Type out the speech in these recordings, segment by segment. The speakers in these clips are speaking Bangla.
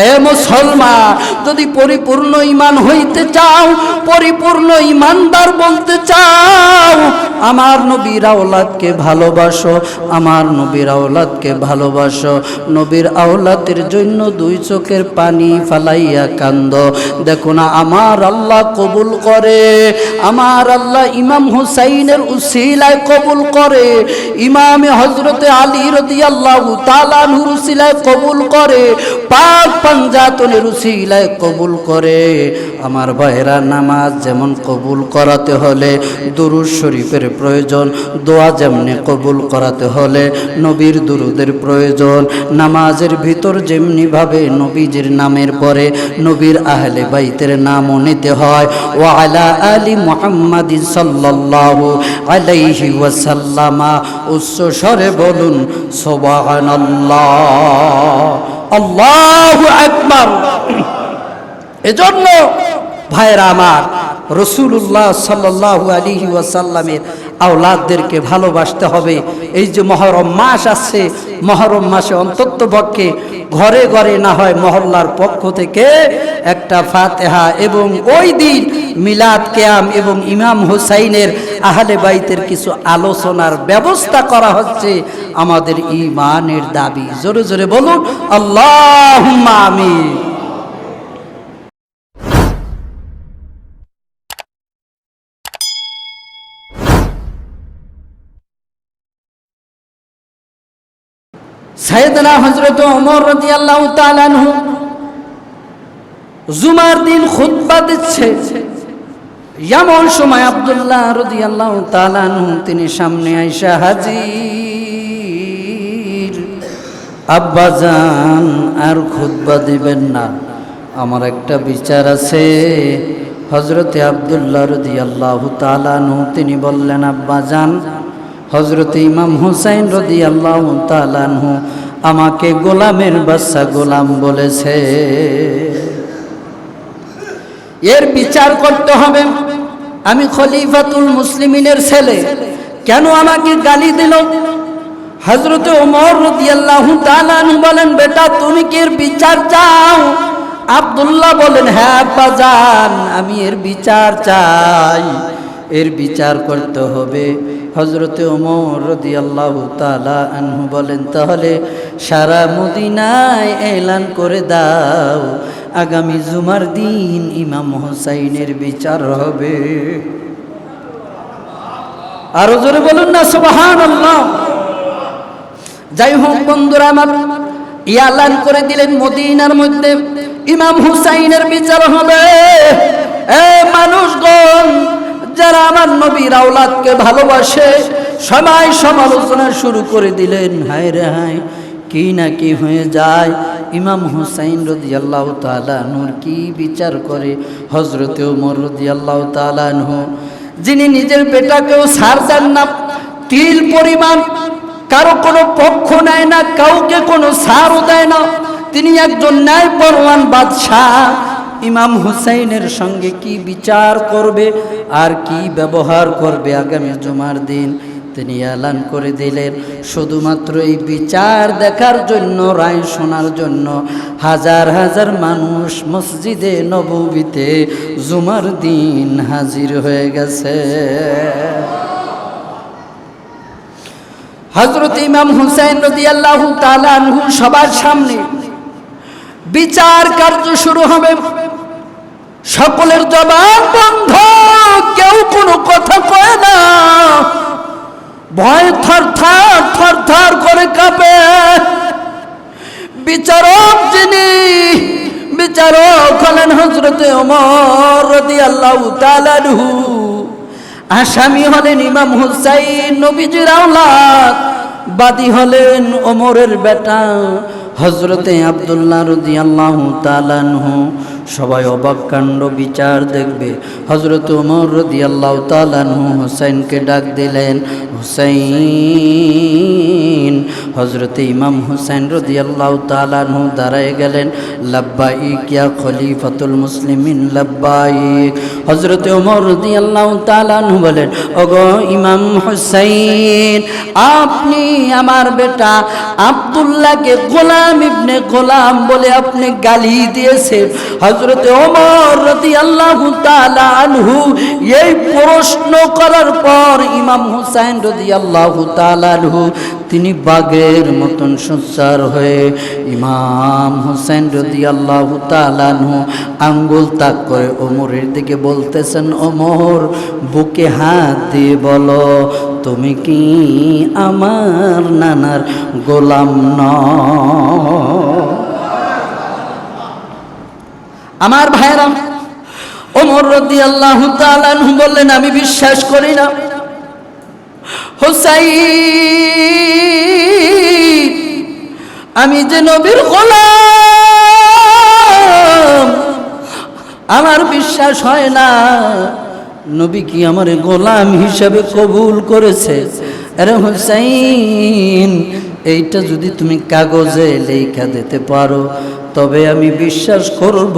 এ মুসলমান যদি পরিপূর্ণ ইমান হইতে চাও পরিপূর্ণ ইমানদার বলতে চাও আমার নবীর আওলাদকে ভালোবাসো, আমার নবীর আওলাদকে ভালোবাসো। নবীর আওলাদের জন্য দুই চোখের পানি ফালাইয়া কান্দ। দেখো না, আমার আল্লাহ কবুল করে, আমার আল্লাহ ইমাম হুসাইনের উসিলায় কবুল করে, ইমামে হজরতে আলী রদি আল্লাহ তালানহুর উসিলায় কবুল করে, পাক পাঞ্জাতনের উসিলায় কবুল করে। আমার ভাইরা নামাজ যেমন কবুল করাতে হলে দুরুদ শরীফের প্রয়োজন। দোয়া যেমনি কবুল করাতে হলে নবীর দুরুদের প্রয়োজন। নামাজের ভিতর যেমনিভাবে নবীজির নামের পরে নবীর আহলে বাইতের নামও নিতে হয়। ও আলা আলী মোহাম্মদ সাল্লাল্লাহু আলাইহি ওয়াসাল্লামা। উচ্চ স্বরে বলুন, সুবহানাল্লাহ। আল্লাহু আকবার। এজন্য ভাইরা আমার রসুল্লাহ সাল্লাহ আলিহি ওয়াসাল্লামের আওলাদদেরকে ভালোবাসতে হবে। এই যে মহরম মাস আসছে, মহরম মাসে অন্তত পক্ষে ঘরে ঘরে না হয় মহল্লার পক্ষ থেকে একটা ফাতেহা এবং ওই দিন মিলাদ কেয়াম এবং ইমাম হুসাইনের আহলে বাইতের কিছু আলোচনার ব্যবস্থা করা হচ্ছে আমাদের ইমানের দাবি। জোরে জোরে বলুন আল্লাহ আমিন। সাইয়েদনা হযরত ওমর রাদিয়াল্লাহু তাআলা আনহু জুমার দিন খুতবা দিচ্ছে। এমন সময় আব্দুল্লাহ রাদিয়াল্লাহু তাআলা আনহু তিনি সামনে আইসা হাজির। আব্বাজান আর খুতবা দিবেন না। আমার একটা বিচার আছে। হজরতে আবদুল্লাহ রদিয়াল্লাহু তালানু তিনি বললেন আব্বাজান হজরত ইমাম হুসাইন রদি আল্লাহ তালানহু আমাকে গোলামের বাচ্চা গোলাম বলেছে। এর বিচার করতে হবে। আমি খলিফাতুল মুসলিমিনের ছেলে। কেন আমাকে গালি দিল? হজরত ওমর রদিয়াল্লাহু তাআলাহু বলেন, বেটা, তুমি কি এর বিচার চাও? আব্দুল্লাহ বলেন হ্যাঁ বাজান আমি এর বিচার চাই। এর বিচার করতে হবে। হজরতে ওমর রদিয়াল্লাহু তালা আনহু বলেন, তাহলে সারা মদিনায় এলান করে দাও। আগামী জুমার দিন ইমাম হোসাইনের বিচার হবে। আরও জোরে বলুন না, সুবহানাল্লাহ। যাই হোক বন্ধুরা আমার, ইয়ালান করে দিলেন মদিনার মধ্যে। ইমাম হুসাইনের বিচার হবে। এ মানুষগণ যারা আমার নবীর আওলাদকে ভালোবাসে সবাই সমালোচনা শুরু করে দিলেন, হায় রে হায়, কি না কি হয়ে যায়? ইমাম হুসাইন রদি আল্লাহ কি বিচার করে? হজরতে ওমর রদি আল্লাহ যিনি নিজের বেটাকেও সার দেন না, তিল পরিমাণ কারও কোনো পক্ষ নেয় না, কাউকে কোনো সারও দেয় না, তিনি একজন ন্যায় পরওয়ান বাদশাহ। ইমাম হুসাইনের সঙ্গে কি বিচার করবে আর কি ব্যবহার করবে আগামী জুমার দিন? তিনি এলান করে দিলেন, শুধুমাত্র এই বিচার দেখার জন্য, রায় শোনার জন্য। হাজার হাজার মানুষ মসজিদে নবীতে জুমার দিন হাজির হয়ে গেছে। হজরত ইমাম হুসাইন রদি আল্লাহ সবার সামনে বিচার কার্য শুরু হবে। সকলের জবাব বন্ধ। কেউ কোনো কথা কয় না। ভয় থর থর থর থর করে কাঁপে। বিচারক যিনি, বিচারক হলেন হজরতে ওমর রদি আল্লাহ তালানহু আসামি হলেন ইমাম হুসাইন, নবীজির আওলাদ। বাদী হলেন ওমরের বেটা হজরতে আবদুল্লাহ রদি আল্লাহ তালানহু সবাই অবাক কাণ্ড বিচার দেখবে। হজরত উমর রদি তালানহু হুসাইনকে ডাক দিলেন হুসাইন! হজরত ইমাম হুসাইন রদি আল্লাহ তালানহু দাঁড়ায় গেলেন লাব্বাইক ইয়া খলিফাতুল মুসলিমিন লাব্বাইক হজরত উমর রদি আল্লাহ তালানহু বলেন, ওগো ইমাম হুসাইন, আপনি আমার বেটা আব্দুল্লাহকে গোলাম ইবনে গোলাম বলে আপনি গালি দিয়েছেন। হজরত ওমর রতি আল্লাহ আনহু এই প্রশ্ন করার পর ইমাম হুসাইন রদি আল্লাহ আনহু, তিনি বাঘের মতন সুচার হয়ে ইমাম হুসাইন রদি আল্লাহ আনহু আঙ্গুল তাক করে ওমরের দিকে বলতেছেন, ওমর, বুকে হাত দিয়ে বলো, তুমি কি আমার নানার গোলাম ন আমার ভাইরা ওমর রদি আল্লাহ বললেন, আমি বিশ্বাস করি না। হোসাই আমি যে নবীর গোলাম, আমার বিশ্বাস হয় না। নবী কি আমার গোলাম হিসাবে কবুল করেছে? আরে হুসাইন, এইটা যদি তুমি কাগজে লেখা দিতে পারো, তবে আমি বিশ্বাস করব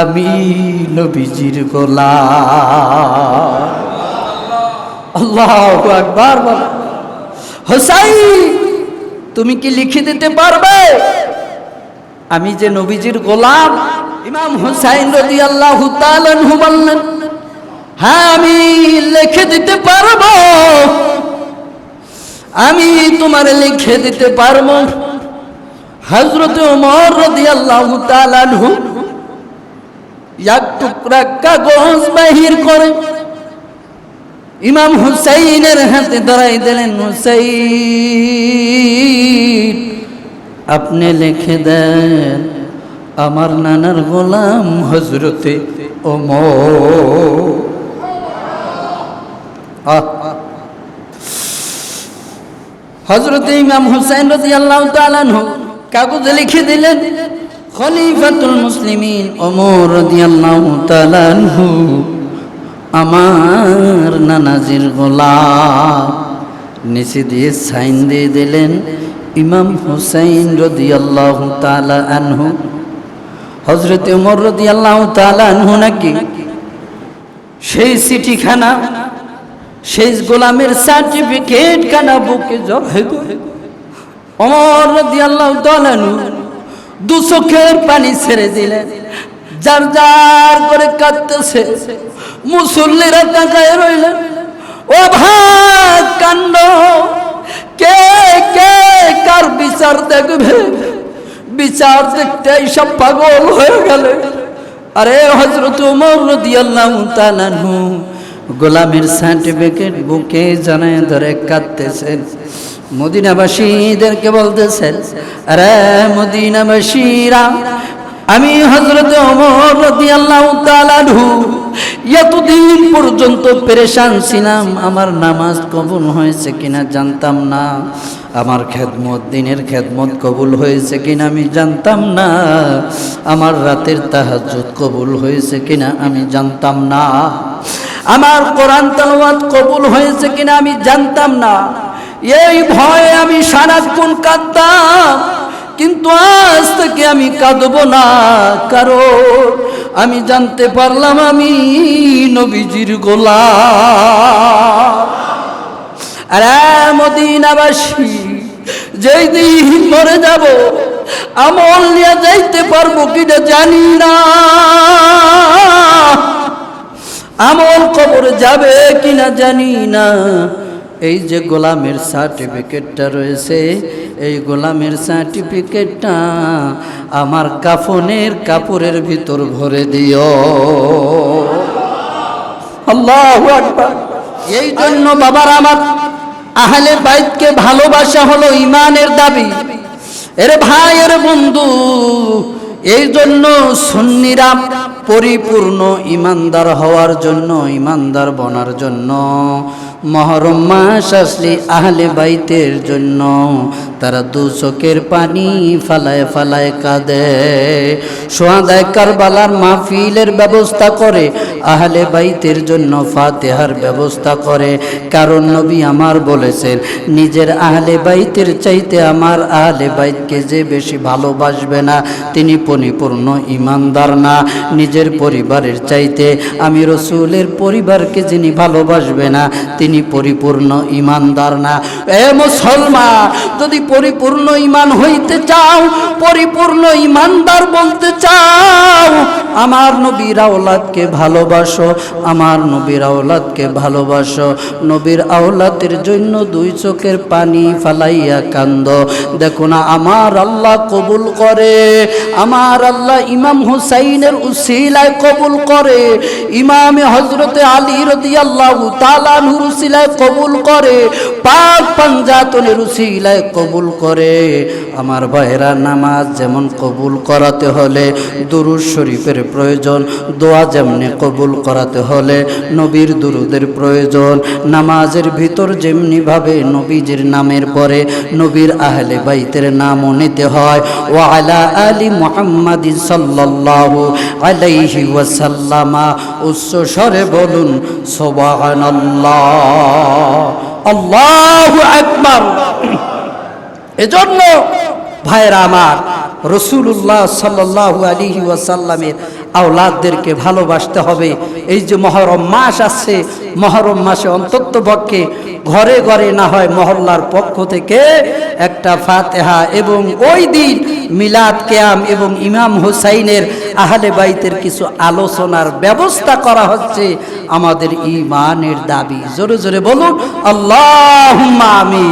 আমি নবীজির গোলাম। আল্লাহ একবার হোসাইন তুমি কি লিখে দিতে পারবে? আমি যে নবীজির গোলাম, ইমাম হুসাইন রদি আল্লাহ বললেন হ্যাঁ আমি লিখে দিতে পারব। আমি তোমার লিখে দিতে পারব। হজরত ওমর রদি আল্লাহ তালানহু এক টুকরা কাগজ বাহির করে ইমাম হুসাইনের হাতে ধরাই দিলেন হুসাইন, আপনি লিখে দেন, আমার নানার গোলাম হজরতে ওমর। হজরত ইমাম হুসাইন রাজি আল্লাহ তালানহু কাগজে লিখে দিলেন, খলিফাতুল মুসলিমিন ওমর রাজি আল্লাহ তালানহু আমার নানাজির গোলাম। নিচে দিয়ে সাইন দিয়ে দিলেন ইমাম হুসাইন রদি আল্লাহ আনহু। হজরত উমর রদি আল্লাহ আনহু নাকি? সেই চিঠিখানা, সেই গোলামের সার্টিফিকেট খানা বুকে জড়াই অমর রদি আল্লাহ দু চোখের পানি ছেড়ে দিলেন। যার যার করে কাঁদতেছে, মুসল্লিরা তাকায় রইলেন। ও ভাগ কাণ্ড, কে কে কার বিচার দেখবে? বিচার দেখতে এইসব পাগল হয়ে গেল। আরে হজরত গোলামের সার্টিফিকেট বুকে জানায় ধরে কাঁদতেছেন। মদিনাবাসীদেরকে বলতেছেন, আরে মদিনাবাসীরা আমি হজরত অমর রাদিয়াল্লাহু তাআলা এতদিন পর্যন্ত পেরেশান ছিলাম, আমার নামাজ কবুল হয়েছে কিনা জানতাম না। আমার খেদমত, দিনের খেদমত কবুল হয়েছে কিনা আমি জানতাম না। আমার রাতের তাহাজ্জুদ কবুল হয়েছে কিনা আমি জানতাম না। আমার কোরআন তালাওয়াত কবুল হয়েছে কিনা আমি জানতাম না। এই ভয়ে আমি সারাক্ষণ কাঁদতাম। কিন্তু আজ থেকে আমি কাঁদব না, কারণ আমি জানতে পারলাম আমি নবীজির গোলা আরে মদিনাবাসী, যেই দিন মরে যাব, আমল নিয়ে যাইতে পারব কিনা জানি না। আমল কবর যাবে কিনা জানি না। এই যে গোলামের সার্টিফিকেটটা রয়েছে, এই গোলামের সার্টিফিকেটটা আমার কাফনের কাপড়ের ভিতর ভরে দিও। এই জন্য বাবার আমার আহলে বাইতকে ভালোবাসা হলো ইমানের দাবি। এর ভাই, এর বন্ধু, এই জন্য সুন্নিরা পরিপূর্ণ ইমানদার হওয়ার জন্য, ইমানদার বনার জন্য, মহরম মাস আসলে আহলে বাইতের জন্য। তারা দু চোখের পানি ফালায় ফালায় কাঁদে। সোয়াদায় কারবালার মাহফিলের ব্যবস্থা করে, আহলে বাইতের জন্য ফাতেহার ব্যবস্থা করে। কারণ নবী আমার বলেছেন, নিজের আহলে বাইতের চাইতে আমার আহলে বাইতকে যে বেশি ভালোবাসবে না, তিনি পরিপূর্ণ ইমানদার না। নিজের পরিবারের চাইতে। আমি রসুলের পরিবারকে যিনি ভালোবাসবে না, তিনি পরিপূর্ণ ইমানদার না। এ মুসলমান যদি পরিপূর্ণ ইমান হইতে চাও, পরিপূর্ণ ইমানদার বলতে চাও আমার নবীর আওলাদকে ভালোবাসো, আমার নবীর আওলাদকে ভালোবাসো। নবীর আওলাদের জন্য দুই চোখের পানি ফালাইয়া কান্দ। দেখো না, আমার আল্লাহ কবুল করে, আমার আল্লাহ ইমাম হুসাইনের উসিলায় কবুল করে, ইমামে হজরতে আলী রদি আল্লাহ তালানহুর উসিলায় কবুল করে, পাক পাঞ্জাতনের উসিলায় কবুল করে। আমার ভাইরা, নামাজ যেমন কবুল করাতে হলে দুরুদ শরীফের প্রয়োজন। দোয়া যেমনি কবুল করাতে হলে নবীর দুরুদের প্রয়োজন। নামাজের ভিতর যেমনিভাবে নবীজির নামের পরে নবীর আহলে বাইতের নামও নিতে হয়। ও আলা আলী মোহাম্মদ সাল্লাল্লাহু আলাইহি ওয়াসাল্লামা। উচ্চ স্বরে বলুন, সুবহানাল্লাহ। আল্লাহু আকবার। এজন্য ভাইরা আমার রসুল্লাহ সাল্লাহ আলী ওয়াসাল্লামের আওলাদদেরকে ভালোবাসতে হবে। এই যে মহরম মাস আসছে মহরম মাসে অন্তত পক্ষে ঘরে ঘরে না হয় মহল্লার পক্ষ থেকে একটা ফাতেহা এবং ওই দিন মিলাদ কেয়াম এবং ইমাম হুসাইনের আহলে বাইতের কিছু আলোচনার ব্যবস্থা করা হচ্ছে আমাদের ইমানের দাবি। জোরে জোরে বলুন আল্লাহ আমি